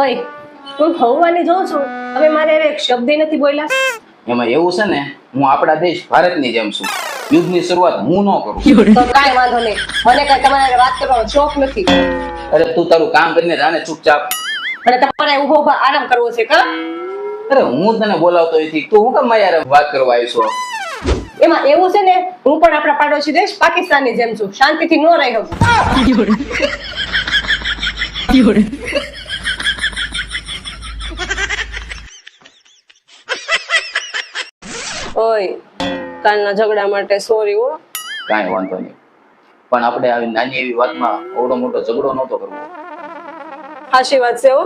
ઓય હું ભવવાની જોઉં છું. તમે મારે એક શબ્દ નથી બોલ્યા. એમાં એવું છે ને હું આપણા દેશ ભારતની જેમ છું. યુદ્ધની શરૂઆત હું ન કરું. તો કાંઈ વાંધો નહીં. મને કાઈ તમારે વાત કરવાનો શોખ નથી. અરે તું તારું કામ કરીને જાને ચૂપચાપ. અને તમારે ઊભો ઊભા આરામ કરવો છે કા? અરે હું તને બોલાવતો નથી. તું હું કેમ મારે હારે વાત કરવા આવ્યો છો? એમાં એવું છે ને હું પણ આપણા પાડોશી દેશ પાકિસ્તાનની જેમ છું. શાંતિથી ન રહી શકું ઓય કાલના ઝઘડા માટે સોરી હો કાંઈ વાંધો નહીં પણ આપણે આવી નાની એવી વાતમાં ઓવડો મોટો ઝઘડો નહોતો કરવો હાશી વાત છે હો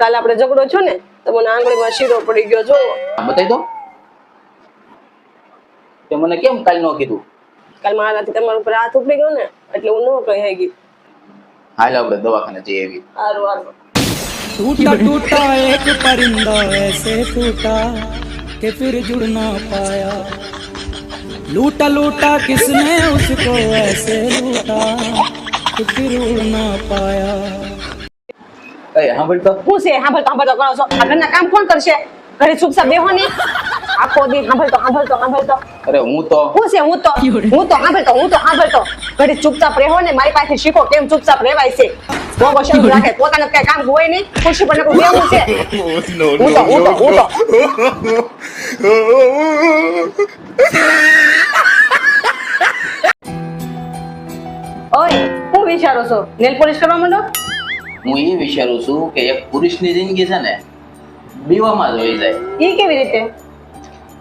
કાલ આપણે ઝઘડો છો ને તો મને આંગળીમાં શીરો પડી ગયો જો આ બતાવી દો તે મને કેમ કાલ ન કીધું કાલ મારાથી તમારા ઉપર હાથ ઉપડી ગયો ને એટલે હું ન કહી શકી હાલ આપણે દવાખાને જઈએ એવી સારું સારું टूटा टूटा एक परिंदा ऐसे टूटा कि फिर जुड़ ना पाया लूटा लूटा किसने उसको ऐसे लूटा कि फिर उड़ ना पाया એ સાંભળ તો હું છે સાંભળતો સાંભળતો કરો છો આ ઘરના કામ કોણ કરશે ઘરે ચૂપચાપ બેહો ને આખો દી સાંભળતો સાંભળતો સાંભળતો અરે હું તો હું છે હું તો હું તો સાંભળતો હું તો સાંભળતો ઘરે ચૂપચાપ રહેવો ને મારી પાસે શીખો કેમ ચૂપચાપ રહેવાય છે મોગો શરૂ રાખે. પોતાને કઈ કામ હોય નહીં ખુરશી પર નકરું બેહવું છે. તો હું તો ઓય હું વિચારો છો નેલ પોલિશ કરવા માંડો? હું એ વિચારું છું કે એક પુરુષની જિંદગી છે ને બીવામાં જ હોઈ જાય. એ કેવી રીતે?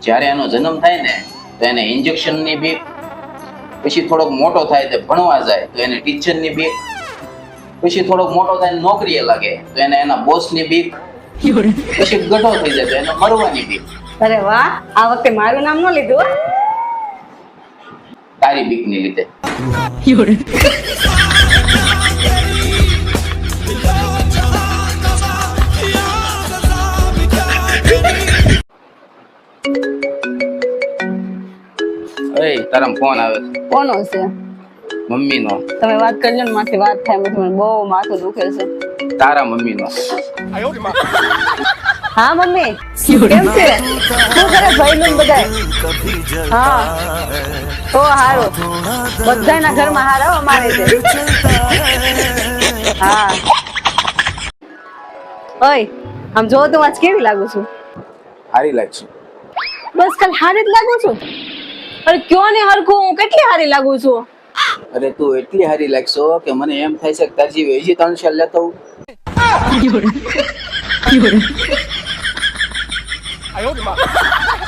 જ્યારે એનો જન્મ થાય ને તો એને ઇન્જેક્શનની બીક પછી થોડોક મોટો થાય તો ભણવા જાય તો એને ટીચરની બીક પછી થોડોક મોટો થાય નોકરીએ લાગે તો એને એના બોસની બીક. પછી ગઢો થઈ જાય તો એને મરવાની બીક. અરે વાહ આ વખતે મારું નામ ન લીધું તારી બીકની લીધે તારા ફોન આવે છે. કોનો છે? મમ્મીનો. તમે વાત કરજો ને માથી વાત થાય મને બહુ માથું દુખે છે. તારા મમ્મીનો. હા મમ્મી? કેમ છે? શું કરે ભાઈ ને બધા હા. તો હારો. બધાના ઘરમાં હારો અમારે છે. હા. ઓય આમ જો તો આજ કેવી લાગુ છું? હારી લાગશે. બસ કાલ હારી જ લાગુ છું? અરે કયો ને હરખું? હું કેટલી હારી લાગુ છું? અરે તું એટલી હારી લાગશો કે મને એમ થાય છે કે તારી વેજી ત્રણ શાલ લેતો હોઉં.